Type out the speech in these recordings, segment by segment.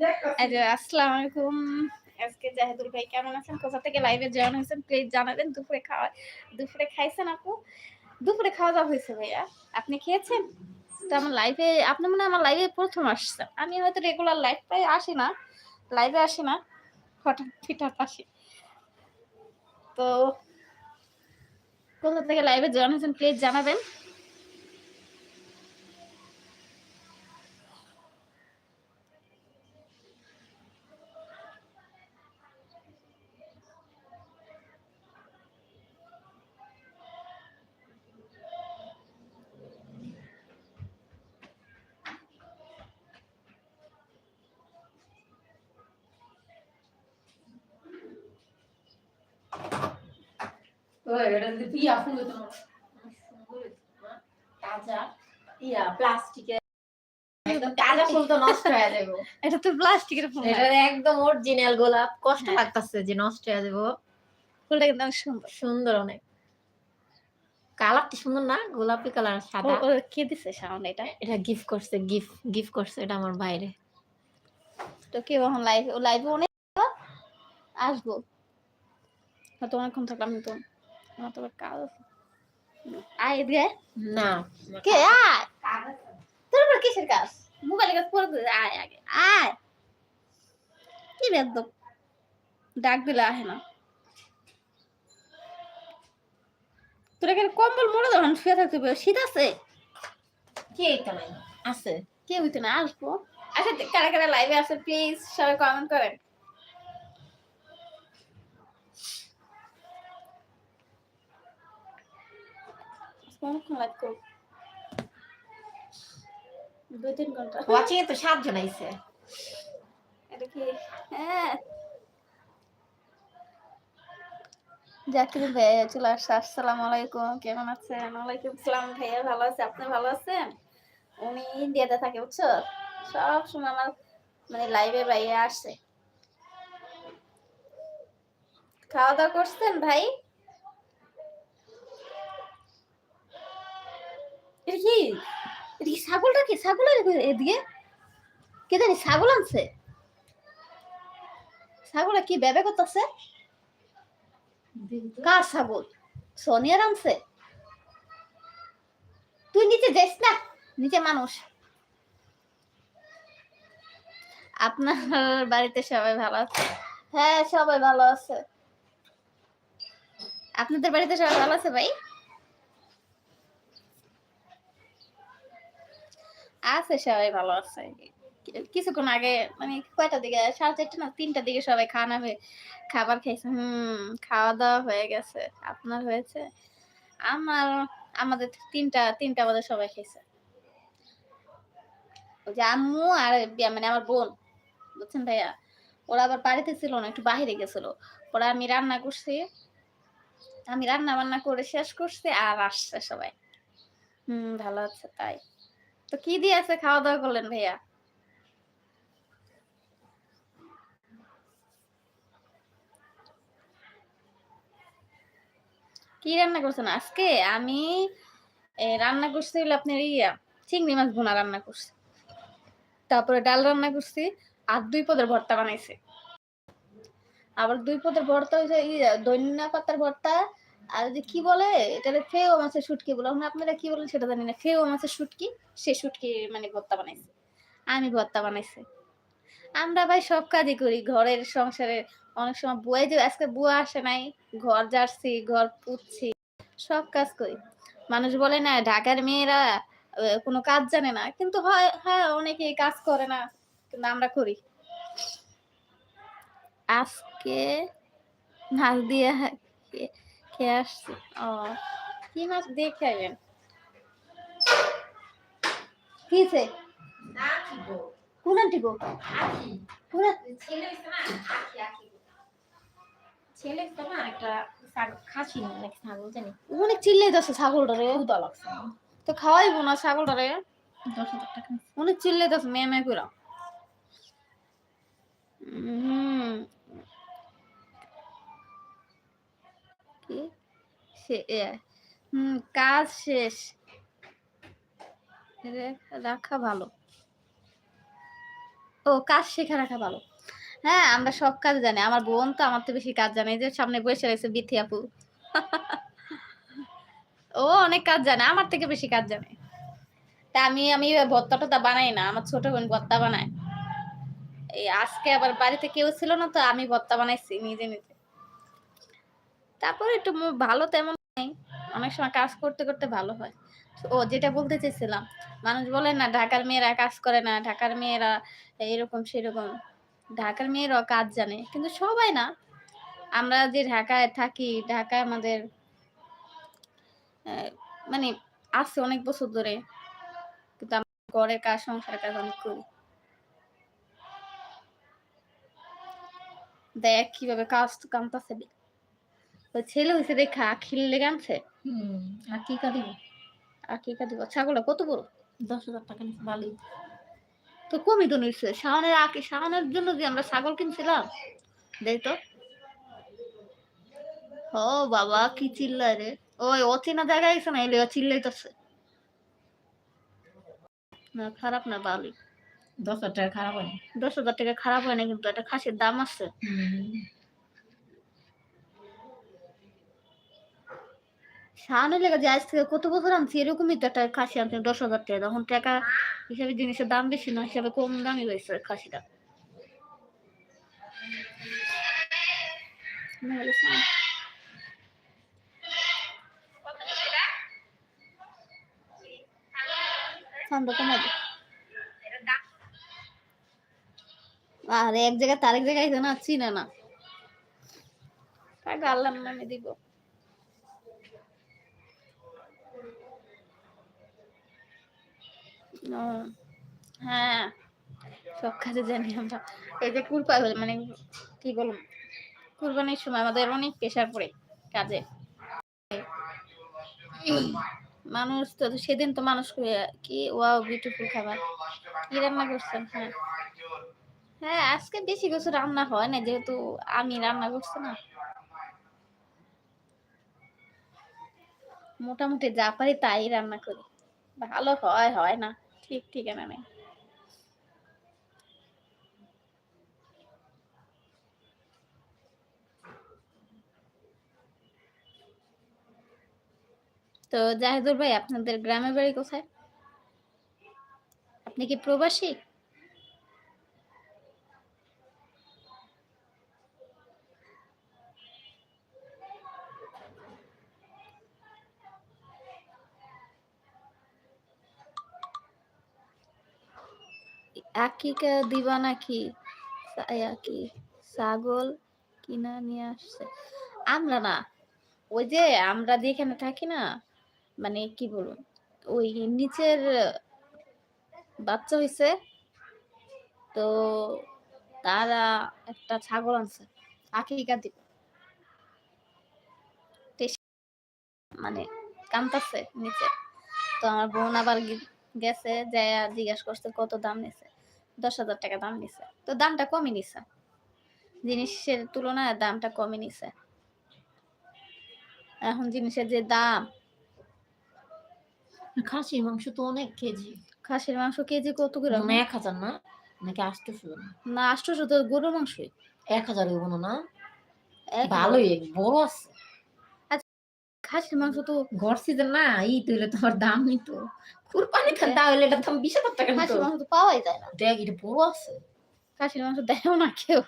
এই আসসালামু আলাইকুম। আজকে জাহিদুল ভাই কেমন আছেন? কোথা থেকে লাইভে জয়েন হয়েছেন প্লিজ জানাবেন। দুপুরে খাওয়া, দুপুরে খাইছেন আপু? দুপুরে খাওয়া দাওয়া হয়েছে ভাইয়া। আপনি খেয়েছেন? তো আমার লাইভে আপনি মনে আমার লাইভে প্রথম আসছেন। আমি হয়তো রেগুলার লাইভ পাই, আসি না। লাইভে আসি না। হঠাৎ ফিঠাৎ আসি। তো কোথা থেকে লাইভে জয়েন হয়েছেন প্লিজ জানাবেন। এটা যদি ইয়া ফুল হতো তাজা ইয়া প্লাস্টিকের একদম তাজা ফুল তো নষ্ট হয়ে যাবে। এটা তো প্লাস্টিকের ফুল এটা একদম অরিজিনাল গোলাপ। কষ্ট। লাগতেছে যে নষ্ট যাব। ফুলটা কিন্তু অনেক সুন্দর। সুন্দর অনেক। কালারটা সুন্দর না? গোলাপি কালার সাদা। কে দিছে সাউন্ড এটা? এটা গিফট করছে গিফট গিফট করছে এটা আমার বাইরে তো কেউ এখন লাইভ লাইভে অনেক আসব। হয়তো অনেকক্ষণ থাকলাম তো আমার তো আবার কাজ আছে হুম, আয় এদিকে আয়। না কে আয় তোর উপর কিসের কাজ মোবাইলের কাজ পরে দে, আয় আগে আয় কি বেদ্য ডাক দিলে আহে না তোর এখানে কম্বল মরে যখন শুয়ে থাকতে হবে শীত আছে কে এটা নাই আছে কে হইতো না আসব আচ্ছা কারা কারা লাইভে আছে প্লিজ সবাই কমেন্ট করেন আজকে লাইভ করব দুই তিন ঘণ্টা। ওয়াচিং এ তো সাতজন আইছে। এটা কি? হ্যাঁ। জাকির ভাইয়া চলে আসছে। আসসালামু আলাইকুম। কেমন আছেন? ওয়ালাইকুম আসসালাম ভাইয়া ভালো আছে। আপনি ভালো আছেন? উনি ইন্ডিয়াতে থাকে বুঝছ? সব সময় আমার মানে লাইভে ভাইয়া আসছে খাওয়া দাওয়া করছেন ভাই? এটা কি? এটা কি ছাগলটা কি? ছাগলের এদিকে? কে জানি ছাগল আনছে। ছাগলে কি বেবে করতেছে? কার ছাগল? সোনিয়ার আনছে? তুই নিচে যাইস না? নিচে মানুষ। আপনার বাড়িতে সবাই ভালো আছে? হ্যাঁ সবাই ভালো আছে। আপনাদের বাড়িতে সবাই ভালো আছে ভাই? আছে সবাই ভালো আছে। কিছুক্ষণ আগে মানে কয়টা দিকে? সাড়ে চারটা না? তিনটার দিকে সবাই খানা হয়ে খাবার খাইছে। হুম, খাওয়া দাওয়া হয়ে গেছে। আপনার হয়েছে? আমার, আমাদের তিনটা তিনটা বাজে সবাই খাইছে। ওই যে আম্মু আর মানে আমার বোন, বুঝছেন ভাইয়া? ওরা আবার বাড়িতে ছিল না, একটু বাহিরে গেছিল। ওরা আমি রান্না করছি। আমি রান্না বান্না করে শেষ করছি আর আসছে সবাই। হুম, ভালো আছে, তাই। তো কি দিয়ে আছে খাওয়া দাওয়া করলেন ভাইয়া? কি রান্না করছেন? আজকে আমি রান্না করছি হলো আপনার ইয়া, চিংড়ি মাছ ভুনা রান্না করছি। তারপরে ডাল রান্না করছি, আর দুই পদের ভর্তা বানাইছি। আবার দুই পদের ভর্তা হয়েছে ইয়া, ধনিয়া পাতার ভর্তা আর যে কি বলে এটা ফেও মাছের শুটকি বলে আপনারা কি বলেন সেটা জানি না। ফেও মাছের শুটকি, সে শুটকি মানে ভর্তা বানাইছে। আমি ভর্তা বানাইছি। আমরা ভাই সব কাজই করি, ঘরের সংসারে অনেক সময় বুয়াই যে আজকে বুয়া আসে নাই, ঘর জারছি ঘর পুচ্ছি সব কাজ করি। মানুষ বলে না, ঢাকার মেয়েরা কোনো কাজ জানে না। কিন্তু হয় হ্যাঁ অনেকে কাজ করে না, কিন্তু আমরা করি। আজকে মাছ দিয়ে খেয়ে আসছি। ও কি মাছ দিয়ে খাইবেন কিছে না কি গো কোন আন্টি গো? কোন ছেলে ছেলে না একটা খাসি নাকি ছাগল জানি। অনেক চিল্লাই যাচ্ছে ছাগলটা রে। লাগছে। তো খাওয়াইবো না ছাগলটা রে। দশ হাজার টাকা অনেক চিল্লাই যাচ্ছে মেয়ে মেয়ে করে হুম কি? কাজ শেষ। রাখা ভালো। ও, কাজ শেখা রাখা ভালো। হ্যাঁ আমরা সব কাজ জানি। আমার বোন তো আমার তো বেশি কাজ জানে। যে সামনে বসে রয়েছে বিথি আপু। ও অনেক কাজ জানে, আমার থেকে বেশি কাজ জানে। তা আমি আমি ভর্তা টর্তা বানাই না, আমার ছোট বোন ভর্তা বানায়। এই আজকে আবার বাড়িতে কেউ ছিল না তো আমি ভর্তা বানাইছি নিজে নিজে। তারপর একটু ভালো তেমন নেই। অনেক সময় কাজ করতে করতে ভালো হয়। ও যেটা বলতে চেয়েছিলাম, মানুষ বলে না, ঢাকার মেয়েরা কাজ করে না, ঢাকার মেয়েরা এরকম সেরকম। ঢাকার মেয়েরাও কাজ জানে, কিন্তু সবাই না। আমরা যে ঢাকায় থাকি, ঢাকায় আমাদের মানে আছে অনেক বছর ধরে, কিন্তু আমরা ঘরের কাজ সংসারের কাজ অনেক করি। দেখ কীভাবে কাজ কামতাছে। ওই ছেলে হয়েছে দেখা খিল লেগে আনছে। হুম আর কি কাটিব আর কি কাটিব ছাগলটা কত বড়? দশ হাজার টাকা নিচ্ছে বালি। তো কমই তো নিচ্ছে শাওনের আগে শাওনের জন্য যে আমরা ছাগল কিনছিলাম দেখ তো। ও বাবা কি চিল্লায় রে। ওই অচেনা জায়গায় গেছে না এলে ও চিল্লাইতেছে। না খারাপ না ভালো দশ হাজার টাকা খারাপ হয় দশ হাজার টাকা খারাপ হয় না কিন্তু একটা খাসির দাম আছে। শাওনের লেগে যে আজ থেকে কত বছর আনছি, এরকমই তো একটা খাসি আনছি দশ হাজার টাকা তখন টাকা হিসাবে জিনিসের দাম বেশি না, হিসাবে কম দামি হয়েছে খাসিটা। আর এক জায়গায় তারেক জায়গায় না, চিনে না। তাকে আল্লাহর নামে দিব। হ্যাঁ। সব কাজে জানি আমরা। এই যে কুরপা মানে কি বলুন কুরবানির সময় আমাদের অনেক প্রেশার পড়ে কাজে। মানুষ তো, সেদিন তো মানুষ কি ওয়াও বিউটিফুল খাবার। কি রান্না করছেন? হ্যাঁ। হ্যাঁ আজকে বেশি কিছু রান্না হয় না যেহেতু আমি রান্না করছি না। মোটামুটি যা পারি তাই রান্না করি। ভালো হয় হয় না। ঠিক ঠিকানা নেই তো জাহিদুর ভাই আপনাদের গ্রামের বাড়ি কোথায়? আপনি কি প্রবাসী? আকিকা দিবা নাকি কি ছাগল কিনা নিয়ে আসছে। আমরা না, ওই যে আমরা যেখানে থাকি না মানে কি বলুন ওই নিচের বাচ্চা হইছে, তো তারা একটা ছাগল আনছে, আকিকা দিব। মানে কান্তাছে নিচে। তো আমার বোন আবার গেছে যায় জিজ্ঞাসা করছে কত দাম নিছে। দশ হাজার টাকা দাম নিছে। তো দামটা কমই নিছে। জিনিসের তুলনায় দামটা কমই নিছে। এখন জিনিসের যে দাম। খাসির মাংস তো অনেক কেজি। খাসির মাংস কেজি কত করে? মানে এক হাজার না? নাকি আটশোশো? না আটশোশো তো গরুর মাংসই। এক হাজার হইব না না? ভালোই বড় আছে। খাসির মাংস তো ঘর সিজন না ই তৈলে তোমার দাম নিতো কুরবানি খান তাহলে এটা দাম বিশ হাজার টাকা নিতো খাসির মাংস তো পাওয়াই যায় না। দেখ এটা বড় আছে। খাসির মাংস দেয়ও না কেউ।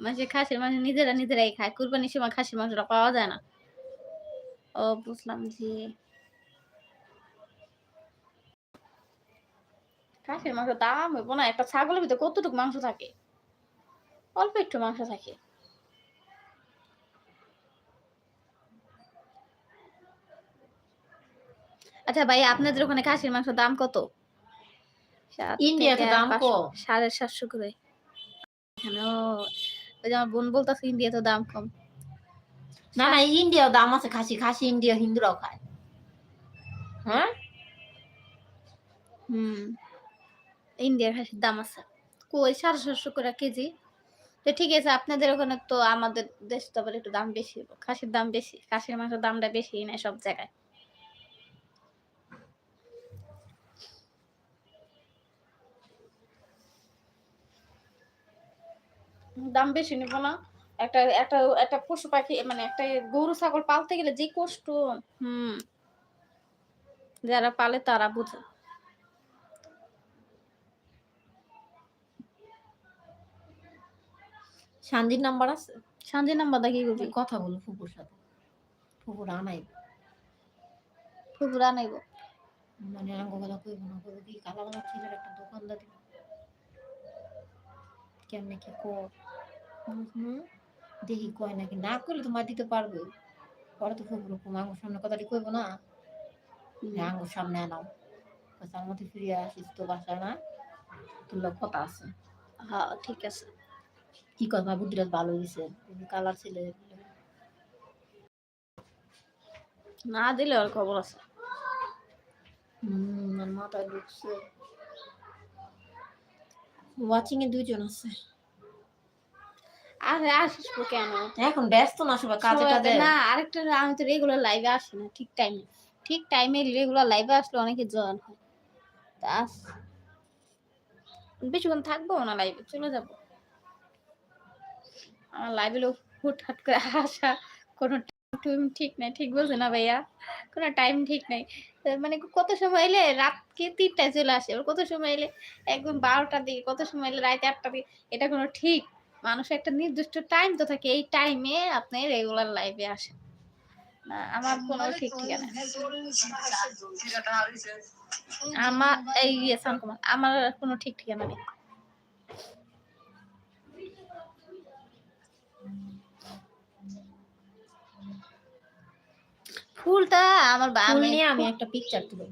মানে খাসির মাংস নিজেরা নিজেরাই খায় কুরবানির সময় খাসির মাংসটা পাওয়া যায় না। ও বুঝলাম জি। খাসির মাংস দাম হইব না একটা ছাগলের ভিতরে কতটুকু মাংস থাকে? অল্প একটু মাংস থাকে। আচ্ছা ভাই আপনাদের ওখানে খাসির মাংস দাম কত? ইন্ডিয়াতে দাম কম। সাড়ে সাতশো করে। ওই যে আমার বোন বলতেছে ইন্ডিয়াতে দাম কম। না না ইন্ডিয়াও দাম আছে খাসি খাসি ইন্ডিয়া হিন্দুরাও খায়। হ্যাঁ? হুম ইন্ডিয়ার খাসির দাম আছে। কই সাড়ে সাতশো করে কেজি? তো ঠিক আছে আপনাদের ওখানে তো আমাদের দেশ তো আবার একটু দাম বেশি খাসির দাম বেশি খাসির মাংসের দামটা বেশি না সব জায়গায়। দাম বেশি নিব না। একটা একটা একটা পশু পাখি মানে একটা গরু ছাগল পালতে গেলে যে কষ্ট হুম। যারা পালে তারা বুঝে। শান্তির নাম্বার আছে? সাঞ্জি নাম্বার দেখি কথা বলো ফুপুর সাথে। ফুপুর আনাই ফুপুরা নাইব মানে আঙ্গ কথা কইব না কইব কি কালা কালা ছেলের একটা দোকানদার দিব। কেমনে কি কর? দেখি কয় নাকি। না করলে তো মা দিতে পারবে। পরে তো খুব রকম আঙুর সামনে কথাটি কইব না। যে আঙ্গুর সামনে আনাও। আমার মধ্যে ফিরে আসিস তো বাসায় না। তোর লোক কথা আছে। হ্যাঁ ঠিক আছে। কি কথা বুদ্ধিটা ভালো হয়েছে কালার ছেলে। না দিলে ওর খবর আছে। হুম মাথায় ঢুকছে। ওয়াচিং এ দুইজন আছে। আরে আসিস কেন? এখন ব্যস্ত না সবাই কাজে কাজে। না আরেকটা আমি তো রেগুলার লাইভে আসি না ঠিক টাইমে ঠিক টাইমে রেগুলার লাইভে আসলে অনেকে জয়েন হয়। তা বেশিক্ষণ থাকব না লাইভে চলে যাব। আমার লাইভে লোক হুটহাট করে আসা কোনো টাইম ঠিক নাই ঠিক বলছে না ভাইয়া কোনো টাইম ঠিক নাই। মানে কত সময় এলে রাতকে তিনটায় চলে আসে? কত সময় এলে? একদম বারোটার দিকে কত সময় এলে? রাত আটটার দিকে এটা কোনো ঠিক মানুষের একটা নির্দিষ্ট টাইম তো থাকে এই টাইমে আপনি রেগুলার লাইভে আসেন। আমার কোনো ঠিক ঠিকানা আমার এই আমার কোনো ঠিক ঠিকানা নেই। ফুলটা আমার ফুল আমি নিয়ে আমি একটা পিকচার তুলব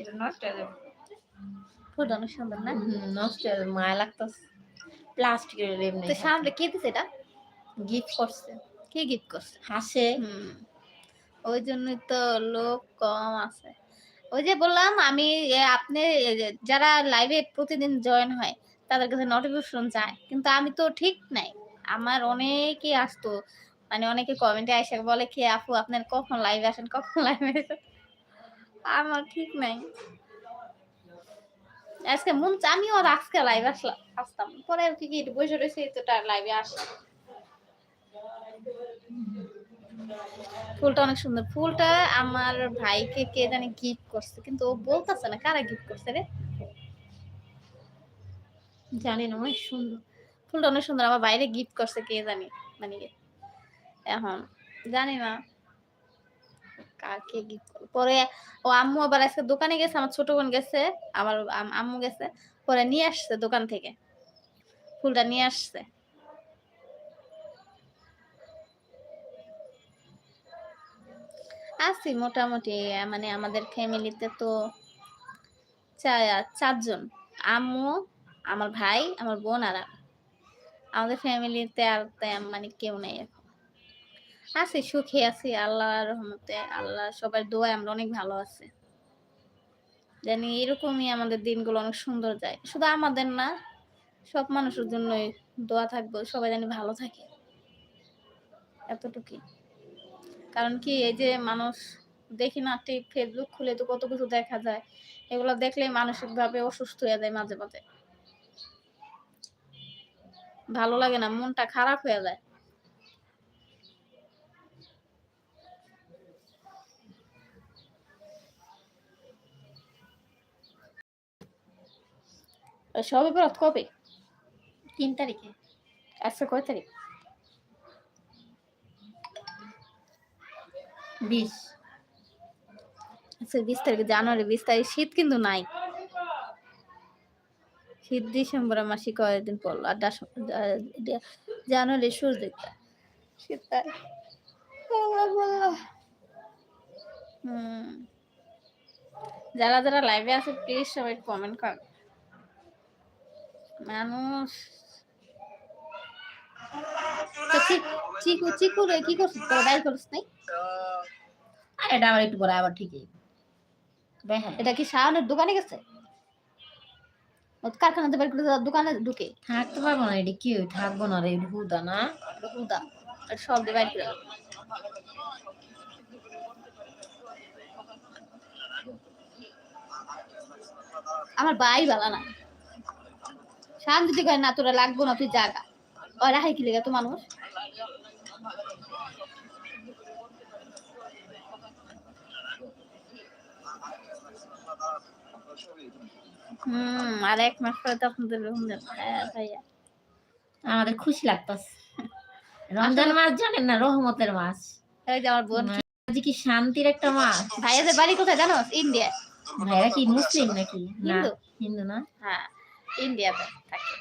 এটা নষ্ট হয়ে যাবে। ফুলটা অনেক সুন্দর না? নষ্ট মায়া লাগতেছে। প্লাস্টিকের এমনি তো সামনে কে দিছে এটা? গিফট করছে। কে গিফট করছে? হাসে। ওই জন্যই তো লোক কম আছে। ওই যে বললাম আমি আপনি যারা লাইভে প্রতিদিন জয়েন হয় তাদের কাছে নোটিফিকেশন যায়। কিন্তু আমি তো ঠিক নাই। আমার অনেকে আসতো মানে অনেকে কমেন্টে এসে বলে কি আপু আপনার কখন লাইভে আসেন? কখন লাইভে আসেন? আমার ঠিক নাই। আজকে মন আমিও আজকে লাইভে আসলাম আসতাম। পরে আর কি কি বসে রয়েছে তো লাইভে আসলাম। ফুলটা অনেক সুন্দর। ফুলটা আমার ভাইকে কে জানি গিফট করছে, কিন্তু ও বলতেছে না, কারা গিফট করছে রে? জানি না, অনেক সুন্দর। ফুলটা অনেক সুন্দর, আমার বাইরে গিফট করছে কে জানি মানে এখন, জানি না। কাকে পরে ও আম্মু আবার আজকে দোকানে গেছে, আমার ছোট বোন গেছে আমার আম্মু গেছে, পরে নিয়ে আসছে দোকান থেকে। ফুলটা নিয়ে আসছে। আছি মোটামুটি মানে আমাদের ফ্যামিলিতে তো চারজন, আম্মু, আমার ভাই, আমার বোন আর আমি। আমাদের ফ্যামিলিতে আর মানে কেউ নেই এখন। আছি, সুখে আছি, আল্লাহর রহমতে, আল্লাহ সবার দোয়ায় আমরা অনেক ভালো আছি। জানি এরকমই আমাদের দিনগুলো অনেক সুন্দর যায়। শুধু আমাদের না, সব মানুষের জন্যই দোয়া থাকব, সবাই জানি ভালো থাকে। এতটুকুই। কারণ কি, এই যে মানুষ দেখি না, ঠিক ফেসবুক খুলে তো কত কিছু দেখা যায়। এগুলো দেখলে মানসিক ভাবে অসুস্থ হয়ে যায় মাঝে মাঝে। ভালো লাগে না, মনটা খারাপ হয়ে যায়। সবে বরাত কবে? তিন তারিখে। আজকে কয় তারিখ? বিশ। আচ্ছা বিশ তারিখ জানুয়ারি বিশ তারিখ শীত কিন্তু নাই। শীত ডিসেম্বর মাসে কয়েকদিন পড়ল আর জানুয়ারি শুরু দিকটা শীত যারা যারা লাইভে আছে প্লিজ সবাই কমেন্ট কর। মানুষ তো চি- চিকু চিকু রে কি করছিস তোর ডাই করছিস নাই? আর এটা আবার একটু পরে আবার ঠিকই। হ্যাঁ এটা কি শাওনের দোকানে গেছে? ও তো কারখানাতে বের করে দেওয়ার দোকানে ঢুকে। থাকতে পারব না এটা কি থাকব না রে হুদা না? হুদা সব ডিভাইড করে দাও। আমার ভাই বালা না। শান যদি কয় না তোরা লাগবো না তুই জাগা। ওই রাহাই কি লেগে তো মানুষ? হুম আর এক মাস পরে তো আপনাদের হ্যাঁ ভাইয়া। আমাদের খুশি লাগতেছে। রমজান মাস জানেন না রহমতের মাস। যে আমার বোন। কি- শান্তির একটা মাস? ভাইয়াদের বাড়ি কোথায় জানো ইন্ডিয়া ভাইরা কি মুসলিম নাকি? হিন্দু? হিন্দু না? হ্যাঁ। ইন্ডিয়াতে থাকে।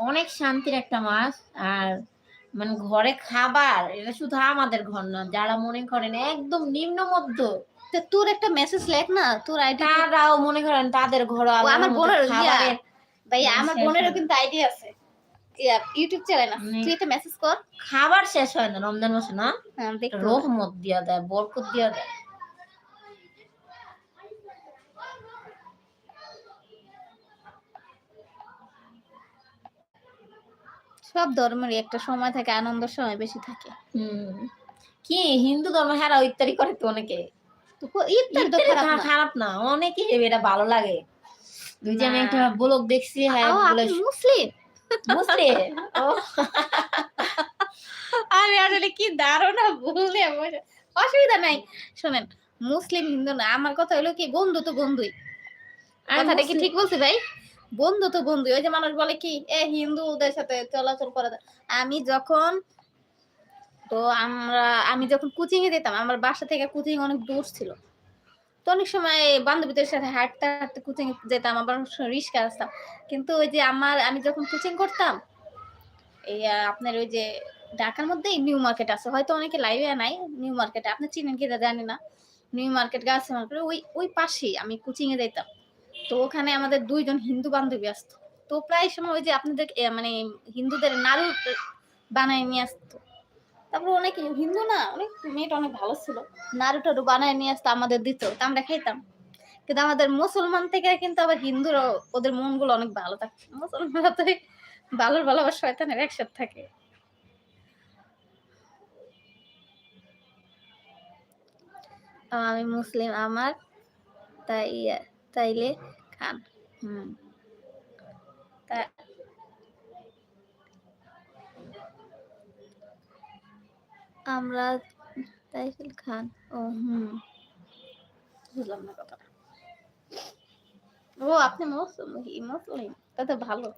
অনেক শান্তির একটা মাস আর মানে ঘরে খাবার এটা শুধু আমাদের ঘর না যারা মনে করেন একদম নিম্ন মধ্য তোর একটা মেসেজ লেখ না তোর আইডি তারাও মনে করেন তাদের ঘর আমার বোনের ভাই হ্যাঁ, আমার বোনেরও কিন্তু আইডি আছে। ইউটিউব চ্যানেল আছে। তুই একটা মেসেজ কর। খাবার শেষ হয় না রমজান মাসে না? হ্যাঁ রহমত দিয়া দেয় বরকত দিয়া দেয়। সব ধর্মেরই একটা সময় থাকে আনন্দের সময় বেশি থাকে। হুম। কি হিন্দু ধর্ম হারা ইত্যাদি করে তো অনেকে। ইফতার তো খারাপ না। অনেকে এটা ভালো লাগে। দুই যে আমি একটা ব্লগ দেখছি হ্যাঁ মুসলিম? মুসলিম। ও। আমি আসলে কি ধারণা বললে অসুবিধা নাই। শোনেন মুসলিম হিন্দু না আমার কথা হলো কি বন্ধু তো বন্ধুই আর কথাটা কি ঠিক বলছি ভাই? বন্ধু তো বন্ধু, ওই যে মানুষ বলে কি, এ, হিন্দুদের সাথে চলাচল করা। আমি যখন, তো আমরা, আমি যখন কোচিং এ যেতাম, আমার বাসা থেকে কোচিং অনেক দূর ছিল। তো অনেক সময় বান্ধবীদের সাথে হাঁটতে হাঁটতে কোচিং যেতাম, আবার রিস্কা আসতাম। কিন্তু ওই যে আমার, আমি যখন কোচিং করতাম, এই আপনার ওই যে ঢাকার মধ্যেই নিউ মার্কেট আছে। হয়তো অনেকে লাইভে নাই নিউ মার্কেটে আপনি চিনেন কি জানি না। নিউ মার্কেট গাছ ওই ওই পাশেই আমি কোচিং এ যেতাম। তো ওখানে আমাদের দুইজন হিন্দু বান্ধবী আসতো। তো প্রায় সময় ওই যে আপনাদের মানে হিন্দুদের নাড়ু বানায় নিয়ে আসতো। তারপর অনেক হিন্দু না, অনেক মেয়েটা অনেক ভালো ছিল। নাড়ু টাড়ু বানায় নিয়ে আসতো, আমাদের দিত, তা আমরা খাইতাম। কিন্তু আমাদের মুসলমান থেকে কিন্তু আবার হিন্দুরা, ওদের মনগুলো অনেক ভালো থাকে। মুসলমানরা তো ভালোর ভালো আবার শয়তানের একসাথে থাকে। আমি মুসলিম আমার, তাই তাইলে খান। হুম। তা আমরা তাইফুল খান। ও, হুম। বুঝলাম না কথাটা। ও, আপনি মুসলিম মুসলিম তা তো ভালো।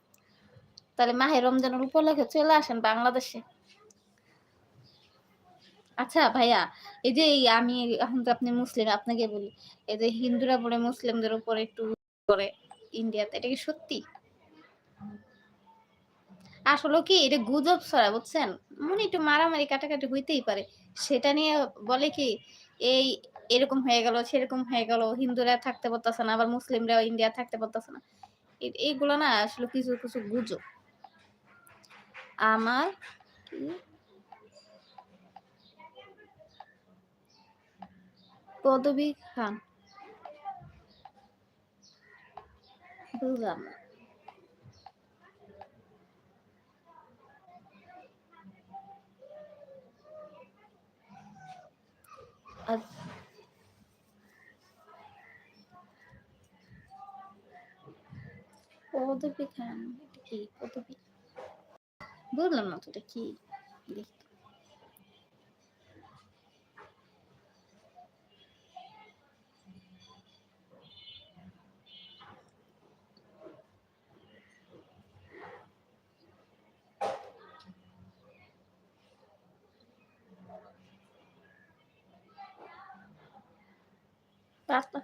তাহলে মাহে রমজানের উপলক্ষে চলে আসেন বাংলাদেশে। আচ্ছা ভাইয়া, এই যে আমি এখন তো আপনি মুসলিম, আপনাকে বলি, এই যে হিন্দুরা বলে মুসলিমদের উপর একটু করে ইন্ডিয়াতে, এটা কি সত্যি? আসলে কি এটা গুজব ছড়া, বুঝছেন? মনে একটু মারামারি কাটাকাটি হইতেই পারে। সেটা নিয়ে বলে কি, এই এরকম হয়ে গেল, সেরকম হয়ে গেল, হিন্দুরা থাকতে পারতেছে না, আবার মুসলিমরা ইন্ডিয়া থাকতে পারতেছে না। এইগুলো না আসলে কিছু কিছু গুজব। আমার পদবী খান। বুঝলাম। পদবী খান কি পদবী? বুঝলাম না তো এটা কি দেখি তো।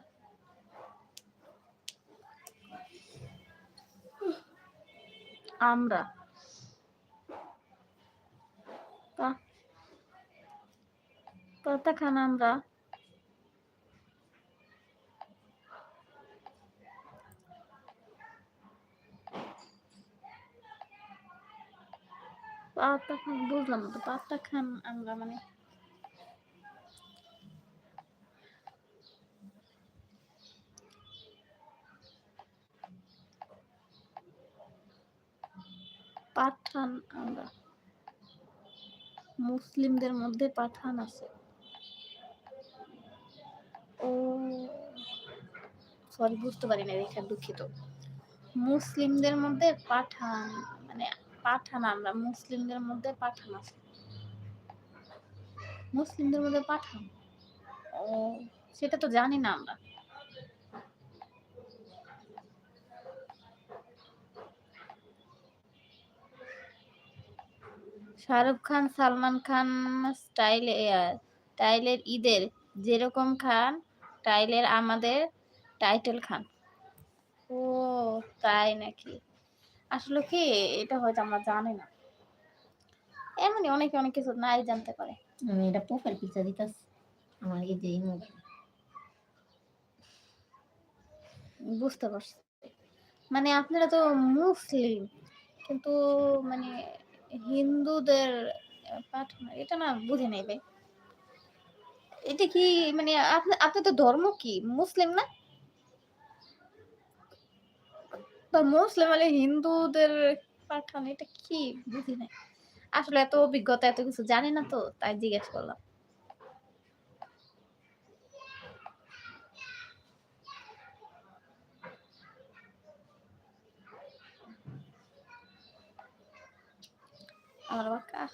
আমরা খান আমরা পাতা খান বুঝলাম তো পাতা খান আমরা মানে পাঠান আমরা মুসলিমদের মধ্যে পাঠান আছে। ও সরি বুঝতে পারি না এখানে দুঃখিত। মুসলিমদের মধ্যে পাঠান মানে পাঠান আমরা, মুসলিমদের মধ্যে পাঠান আছে। মুসলিমদের মধ্যে পাঠান? ও, সেটা তো জানি না আমরা। শাহরুখ খান সালমান খান স্টাইলে টাইলের ঈদের যেরকম খান টাইলের আমাদের টাইটেল খান। ও তাই নাকি? আসলে কি এটা হয়তো আমরা জানি না। এমনি অনেকে অনেক কিছু নাই জানতে পারে। আমি এটা প্রোফাইল পিকচার দিতাছি আমার এই যে বুঝতে পারছি। মানে আপনারা তো মুসলিম কিন্তু মানে হিন্দুদের পাঠ এটা না বুঝে নেই এটা কি মানে আপনি আপনার তো ধর্ম কি? মুসলিম না? মুসলিম মানে হিন্দুদের পাঠান এটা কি? বুঝি নাই। আসলে এত অভিজ্ঞতা, এত কিছু জানি না তো, তাই জিজ্ঞেস করলাম। Agora pra cá.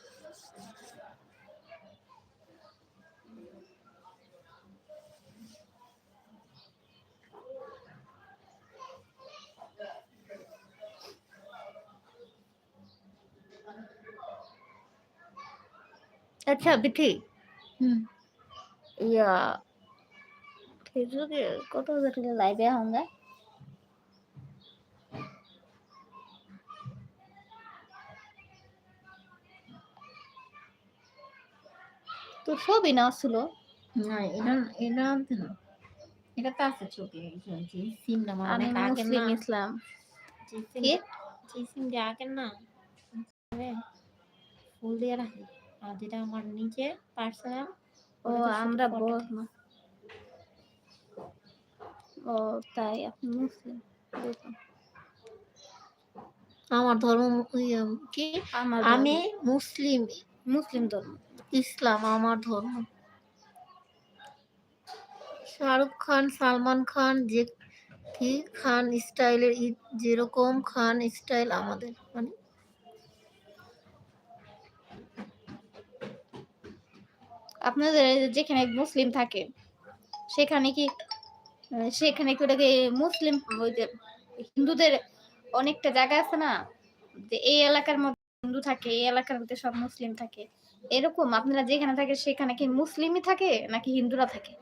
আচ্ছা বিথি হুম। ইয়া ফেসবুকে কত হাজার লাইভে হোঙ্গা তো ছবি না ছিল। না এটা এটা আনতে না। এটা তো আছে ছবি যে সিম না আমার আমি অনেক আগে না। ইসলাম। যে সিম কি? যে আগে না। ফুল দিয়ে রাখি। আর যেটা আমার নিচে পার্সোনাল ও আমরা ও তাই আপনি মুসলিম বুঝলাম। আমার ধর্ম কি? আমি মুসলিম মুসলিম ধর্ম। ইসলাম, আমার ধর্ম। শাহরুখ খান, সালমান খান, যে কি খান স্টাইলের ঈদ যেরকম খান স্টাইল আমাদের মানে। আপনাদের যেখানে মুসলিম থাকে, সেখানে কি সেখানে কি ওটাকে মুসলিম হিন্দুদের অনেকটা জায়গা আছে না? যে এই এলাকার মধ্যে হিন্দু থাকে, এই এলাকার মধ্যে সব মুসলিম থাকে। এরকম আপনারা যেখানে থাকে সেখানে কি মুসলিমই থাকে নাকি হিন্দুরা থাকে?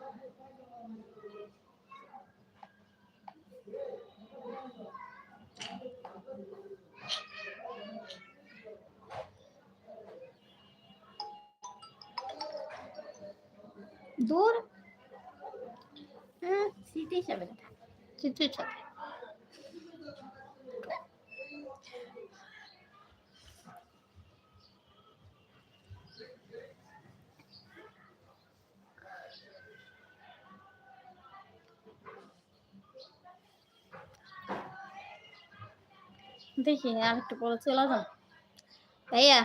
দূর? হ্যাঁ স্মৃতি হিসাবে না। চিত্রের দেখি আর একটু পরে চলে যান ভাইয়া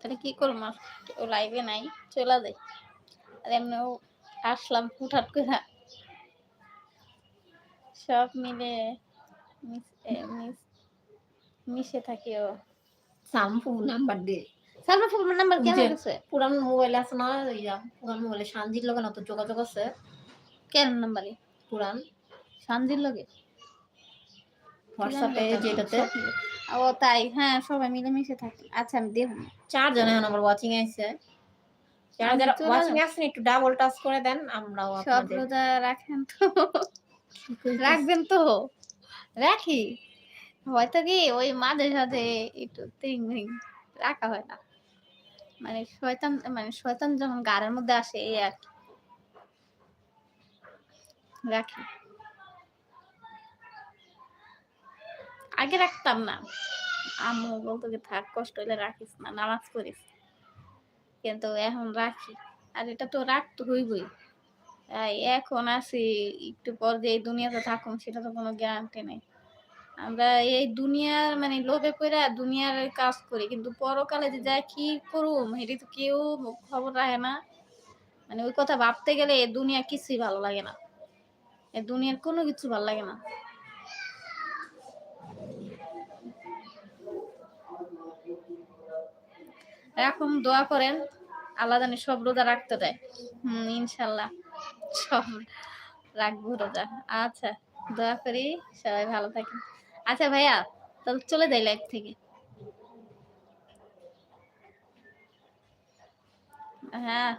তাহলে কি করব? ও লাইভে নাই চলে যাই। আর এমনিও আসলাম হুটহাট করে। সব মিলে মিশে থাকি ও। সাম্পু নাম্বার সালমা ফুলমার নাম্বার কেন যে- পুরান মোবাইল আছে না? ইয়া পুরান মোবাইলে সানজির লগে না তো যোগাযোগ আছে? কেন নাম্বারে? পুরান। শান্তির লগে? হোয়াটসঅ্যাপে যেটাতে। ও তাই? হ্যাঁ সবাই মিলে মিশে থাকি। আচ্ছা আমি দেখুন চারজন এখন আমার ওয়াচিং আছে। যারা যারা ওয়াচিং আছেন একটু ডাবল টাচ করে দেন আমরাও সব রোজা রাখেন তো। রাখবেন তো? রাখি? হয়তো কি ওই মাঝে সাথে একটু রাখা হয় না। মানে শয়তান মানে শয়তান যখন গাড়ের মধ্যে আসে এই আর কি। রাখি। আগে রাখতাম না। আম্মু বলতো কি, থাক, কষ্ট হলে রাখিস না, নামাজ করিস কিন্তু এখন রাখি। আর এটা তো রাখতে হইবই। এখন আছি, একটু পর যে এই দুনিয়াতে থাকুন সেটা তো কোনো গ্যারান্টি নেই। আমরা এই দুনিয়ার মানে লোভে পড়া দুনিয়ার কাজ করি, কিন্তু পরকালে যে যা কি করুম এটি তো কেউ খবর রাখে না। মানে ওই কথা ভাবতে গেলে এ দুনিয়া কিছুই ভালো লাগে না। এ দুনিয়ার কোনো কিছু ভালো লাগে না। এরকম দোয়া করেন আল্লাহ জানি সব রোজা রাখতে দেয়। হম ইনশাল্লাহ সব রাখব রোজা। আচ্ছা দোয়া করি সবাই ভালো থাকেন। আচ্ছা ভাইয়া তাহলে চলে যাই লাইফ থেকে। হ্যাঁ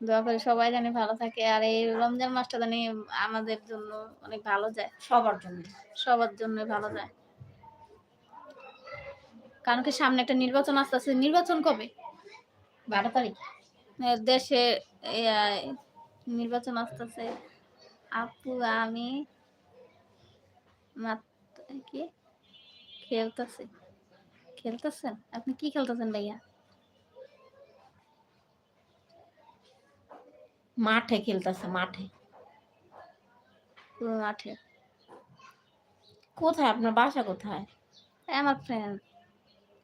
দোয়া করি সবাই জানি ভালো থাকে। আর এই রমজান মাসটা জানি আমাদের জন্য অনেক ভালো যায়। সবার জন্য। সবার জন্য ভালো যায়। কারণ কি সামনে একটা নির্বাচন আসতেছে নির্বাচন কবে? বারো তারিখ। দেশে নির্বাচন আসতেছে আপু আমি কি? খেলতেছি। খেলতেছেন? আপনি কি খেলতেছেন ভাইয়া? মাঠে খেলতেছে মাঠে। মাঠে। কোথায়? আপনার বাসা কোথায়? আমার ফ্রেন্ড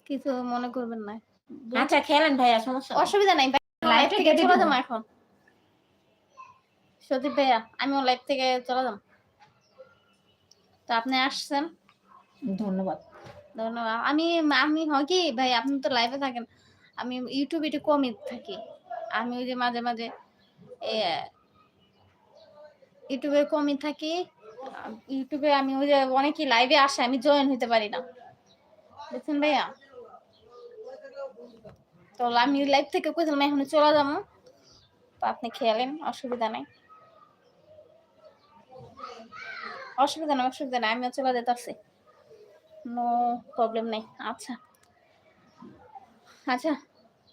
কিছু মনে করবেন না। আচ্ছা খেলেন ভাইয়া সমস্যা অসুবিধা নাই লাইভ লাইভ থেকে চলে। যাব এখন। সত্যি ভাইয়া আমি লাইভ থেকে চলে যাব। তো আপনি আসছেন? ধন্যবাদ। ধন্যবাদ। আমি আমি হয় কি ভাই আপনি তো লাইভে থাকেন। আমি ইউটিউবে একটু কমই থাকি। আমি ওই যে মাঝে মাঝে ইউটিউবে কমই থাকি। ইউটিউবে আমি ওই যে অনেকেই লাইভে আসে আমি জয়েন হইতে পারি না। বুঝছেন ভাইয়া? তো আমি লাইভ থেকে কইছিলাম, এখন চলে যাব। তো আপনি খেলেন অসুবিধা নাই। অসুবিধা নাই অসুবিধা নাই, আমিও চলে যেতেছি। নো প্রবলেম নেই। আচ্ছা। আচ্ছা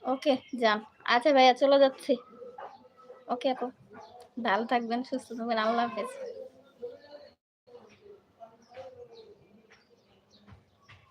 ওকে, যান। আচ্ছা ভাইয়া, চলে যাচ্ছি। ওকে আপু, ভালো থাকবেন, সুস্থ থাকবেন, আল্লাহ হাফেজ।